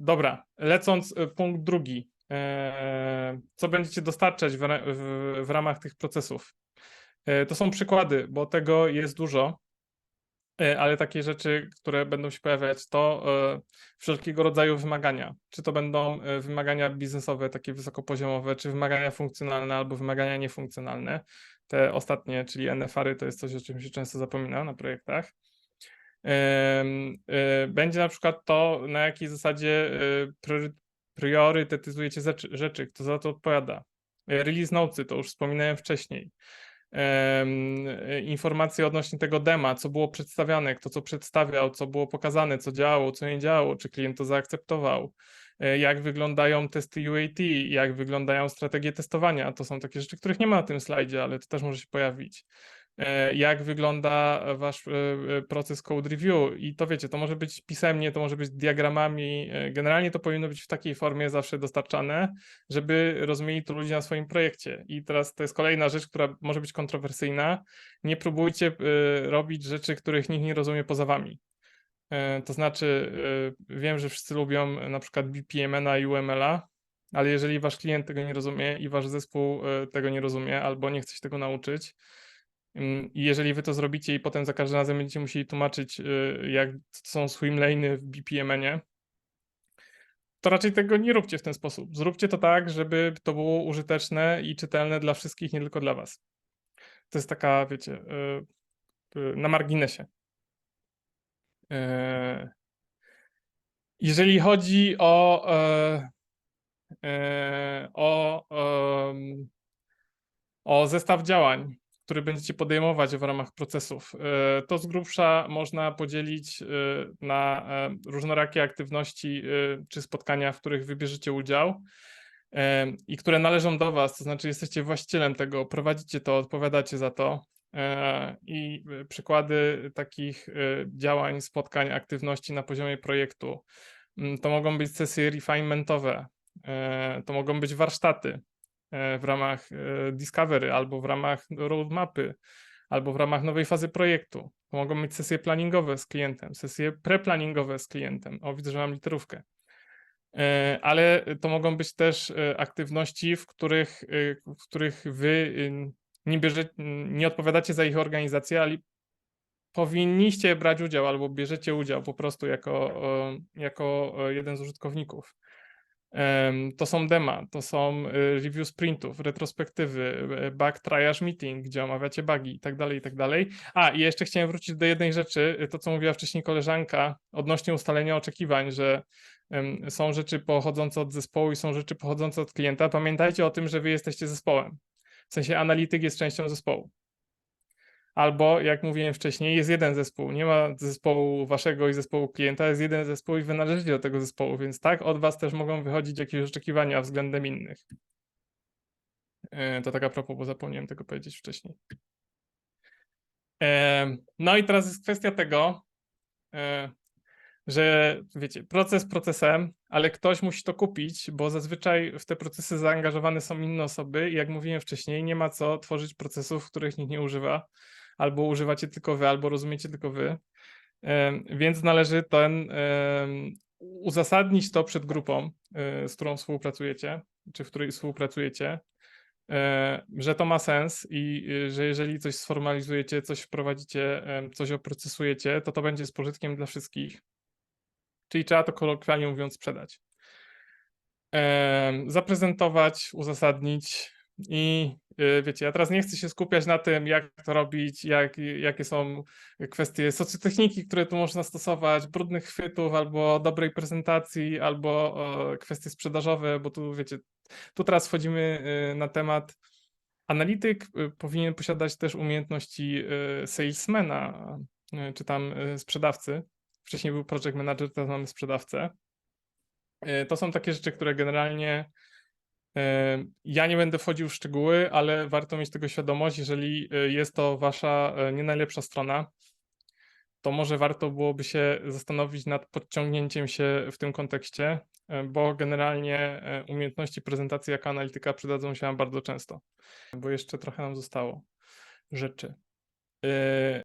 Dobra, lecąc y, punkt drugi. E, Co będziecie dostarczać w, w, w ramach tych procesów? E, To są przykłady, bo tego jest dużo, e, ale takie rzeczy, które będą się pojawiać, to e, wszelkiego rodzaju wymagania. Czy to będą e, wymagania biznesowe, takie wysokopoziomowe, czy wymagania funkcjonalne, albo wymagania niefunkcjonalne. Te ostatnie, czyli NFR-y, to jest coś, o czym się często zapomina na projektach. E, Będzie na przykład to, na jakiej zasadzie e, priory- priorytetyzujecie rzeczy, kto za to odpowiada. E, Release notesy, to już wspominałem wcześniej. Informacje odnośnie tego dema, co było przedstawiane, kto co przedstawiał, co było pokazane, co działało, co nie działało, czy klient to zaakceptował, jak wyglądają testy UAT, jak wyglądają strategie testowania. To są takie rzeczy, których nie ma na tym slajdzie, ale to też może się pojawić jak wygląda wasz e, e, proces code review i to wiecie, to może być pisemnie, to może być diagramami, e, generalnie to powinno być w takiej formie zawsze dostarczane, żeby rozumieli to ludzie na swoim projekcie. I teraz to jest kolejna rzecz, która może być kontrowersyjna. Nie próbujcie e, robić rzeczy, których nikt nie rozumie poza wami. E, To znaczy, e, wiem, że wszyscy lubią na przykład BPMN-a i UML-a, ale jeżeli wasz klient tego nie rozumie i wasz zespół e, tego nie rozumie albo nie chce się tego nauczyć, I jeżeli wy to zrobicie i potem za każdym razem będziecie musieli tłumaczyć, y, jak są swimlane'y w BPMN-ie, to raczej tego nie róbcie w ten sposób. Zróbcie to tak, żeby to było użyteczne i czytelne dla wszystkich, nie tylko dla was. To jest taka, wiecie, y, y, na marginesie. E, Jeżeli chodzi o, e, e, o, em, o zestaw działań, który będziecie podejmować w ramach procesów. E, To z grubsza można podzielić e, na e, różnorakie aktywności czy spotkania, w których wybierzecie udział i które należą do Was, to znaczy jesteście właścicielem tego, prowadzicie to, odpowiadacie za to. I przykłady takich działań, spotkań, aktywności na poziomie projektu. Mm, To mogą być sesje refinementowe, to mogą być warsztaty, w ramach e, Discovery albo w ramach roadmapy, albo w ramach nowej fazy projektu. Mogą być sesje planningowe z klientem, sesje preplanningowe z klientem. O, widzę, że mam literówkę. E, Ale to mogą być też e, aktywności, w których, e, w których wy y, nie, bierze, nie odpowiadacie za ich organizację, ale powinniście brać udział albo bierzecie udział po prostu jako, e, jako e, jeden z użytkowników. To są dema, to są y, review sprintów, retrospektywy, y, bug triage meeting, gdzie omawiacie bugi i tak dalej, i tak dalej. A, i jeszcze chciałem wrócić do jednej rzeczy, y, to co mówiła wcześniej koleżanka odnośnie ustalenia oczekiwań, że są rzeczy pochodzące od zespołu i są rzeczy pochodzące od klienta. Pamiętajcie o tym, że wy jesteście zespołem. W sensie analityk jest częścią zespołu. Albo, jak mówiłem wcześniej, jest jeden zespół. Nie ma zespołu waszego i zespołu klienta, jest jeden zespół i wy należycie do tego zespołu, więc tak, od was też mogą wychodzić jakieś oczekiwania względem innych. E, To tak a propos, bo zapomniałem tego powiedzieć wcześniej. E, No i teraz jest kwestia tego, e, że wiecie, proces procesem, ale ktoś musi to kupić, bo zazwyczaj w te procesy zaangażowane są inne osoby i jak mówiłem wcześniej, nie ma co tworzyć procesów, których nikt nie używa, albo używacie tylko wy, albo rozumiecie tylko wy. Więc należy ten uzasadnić to przed grupą, y, z którą współpracujecie, czy w której współpracujecie, e, że to ma sens i y, że jeżeli coś sformalizujecie, coś wprowadzicie, coś oprocesujecie, to to będzie z pożytkiem dla wszystkich. Czyli trzeba to kolokwialnie mówiąc sprzedać. Zaprezentować, uzasadnić i wiecie, ja teraz nie chcę się skupiać na tym, jak to robić, jak, jakie są kwestie socjotechniki, które tu można stosować, brudnych chwytów, albo dobrej prezentacji, albo e, kwestie sprzedażowe, bo tu wiecie, tu teraz wchodzimy y, na temat. Analityk y, powinien posiadać też umiejętności y, salesmana, czy tam sprzedawcy. Wcześniej był project manager, teraz mamy sprzedawcę. To są takie rzeczy, które generalnie e, ja nie będę wchodził w szczegóły, ale warto mieć tego świadomość, jeżeli e, jest to wasza e, nie najlepsza strona, to może warto byłoby się zastanowić nad podciągnięciem się w tym kontekście, e, bo generalnie e, umiejętności prezentacji jako analityka przydadzą się wam bardzo często, bo jeszcze trochę nam zostało rzeczy. E,